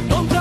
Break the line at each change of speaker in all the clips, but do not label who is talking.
con.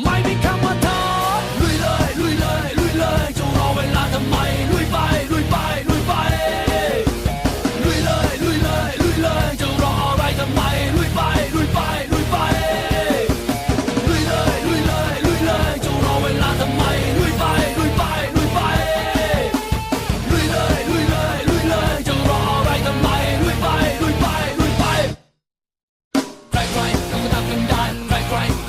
ไม่มีคำว่าท้อลุยเลยลุยเลยลุยเลยจะรอเวลาทำไมลุยไปลุยไปลุยไปลุยเลยลุยเลยลุยเลยจะรออะไรทำไมลุยไปลุยไปลุยไปลุยเลยลุยเลยลุยเลยจะรอเวลาทำไมลุยไปลุยไปลุยไปลุยเลยลุยเลยลุยเลยจะรออะไรทำไมลุยไปลุยไปลุยไปใครๆก็ทำกันได้ใครๆ